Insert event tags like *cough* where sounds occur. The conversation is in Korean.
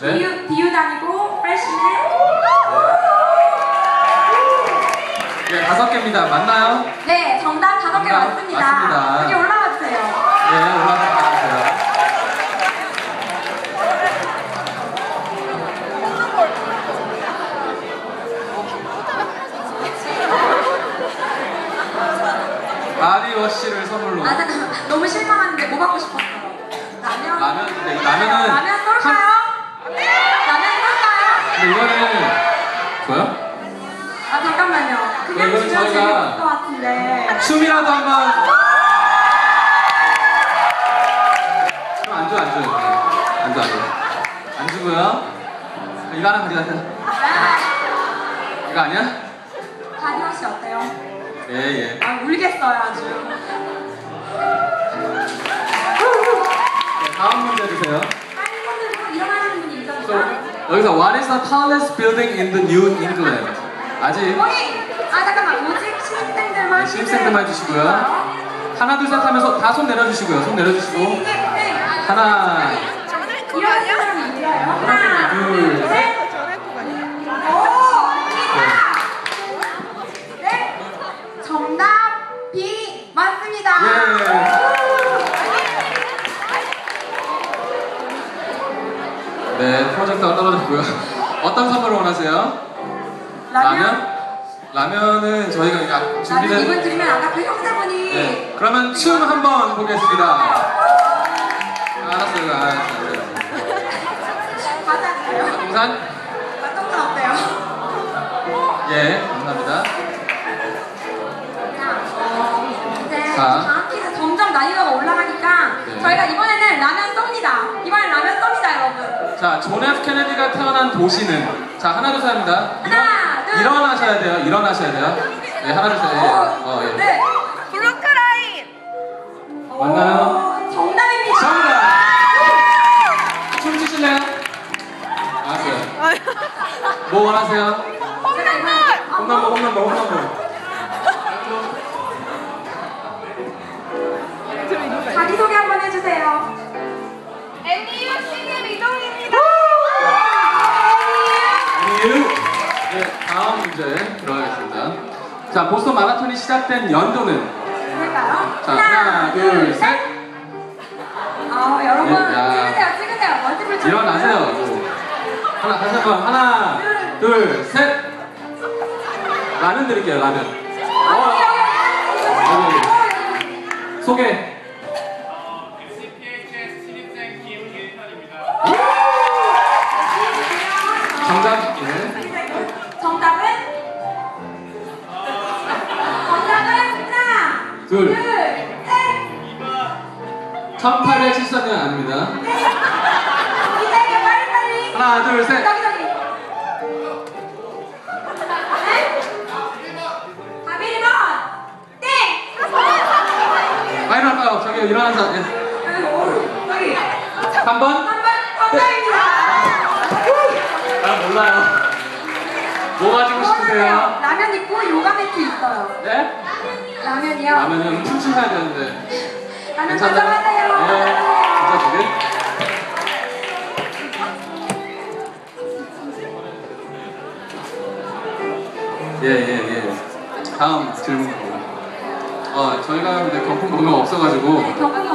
네. 비유, 비유 다니고 프레시맨 예, 다섯 개입니다. 맞나요? 네 정답 다섯 개 정답 맞습니다 맞습니다. 여기 올라와 주세요 예, 올라가 주세요. 바디워시를 선물로. 아 잠깐만 너무 실망하는데 뭐 받고 싶었어? 라면? 라면, 이 라면은 라면 쏠까요? 라면 쏠까요? 근데 이거는 좋아요? 아 잠깐만요 그냥 이거는 주면 저희가- 재미없을 것 같은데 춤이라도 한번. 좀안 줘, 안 줘. 안 줘, 안 줘. 안 주고요. 이거 하나 가져가세요. 아, 이거 아니야? 바디워시 어때요? 예, 예. 아 울겠어요 아주 네, 다음 문제 주세요. 빨리 손으로 일어나는 분이 So, 있었죠? 여기서 What is the tallest building in the New England? 아직 거의 아 잠깐만 오직 신입생들만 네, 신입생들만 해주시고요. 하나 둘 셋 하면서 다 손 내려주시고요. 손 내려주시고 네. 하나 이런 사람이 있어요 하나 둘, 네 프로젝터가 떨어졌고요. *laughs* 어떤 선물을 원하세요? 라면? 라면 은 저희가 이거 라면 준비된 이분 드리면 아까 그 형제분이 네. 그러면 춤 한번 보겠습니다. 알았어요, *laughs* 알았어요. 맞았어요 동산? 맞동산 어때요? *laughs* 예, 감사합니다. 자, 어, 이제 자. 다음 퀴즈 점점 난이도가 올라가니까 네. 저희가 이번에는 라면 쏩니다. 이번엔 라면 쏩니다, 여러분. 자, 존 F 케네디가 태어난 도시는 자 하나 둘셋 합니다. 하나, 둘, 일어나셔야 돼요. 일어나셔야 돼요. 네, 하나 둘 셋. 예. 어, 예. 네. 브루크라인! 맞나요? 오, 정답입니다. 정답. 춤 추실래요? 알았어요. *laughs* 뭐 원하세요? 이번에 홈런볼, 홈런볼, 홈런볼. 자기소개 한번 해주세요. 자, 보스턴 마라톤이 시작된 연도는 그럴까요? 자, 하나, 둘, 셋. 아, 여러분, 예, 야. 찍으세요, 찍으세요. 멀티플 좀 일어나세요. 뭐. 하나, 다시 한 번. 하나, 둘, 셋. 라면 드릴게요, 라면. 어, 여기, 여기. 소개. 둘. 둘, 셋. 1874년 아닙니다. 빨리 빨리. 하나, 둘, 셋. 저기. 네? 답 1번. 땡. 많이 나까요 저기 일어나서. 예. 여기. 3번. 3번 정답입니다. 난 몰라요. 뭐 가지고 싶으세요? 라면 있고 요가 매트 있어요. 네? 라면이요. 라면은 춤추셔야 되는데. 라면? 가져가세요. 네. 진짜 두 개? 예, 예, 예. 다음 질문. 어, 저희가 근데 경품 번호가 없어가지고. 네, 경품이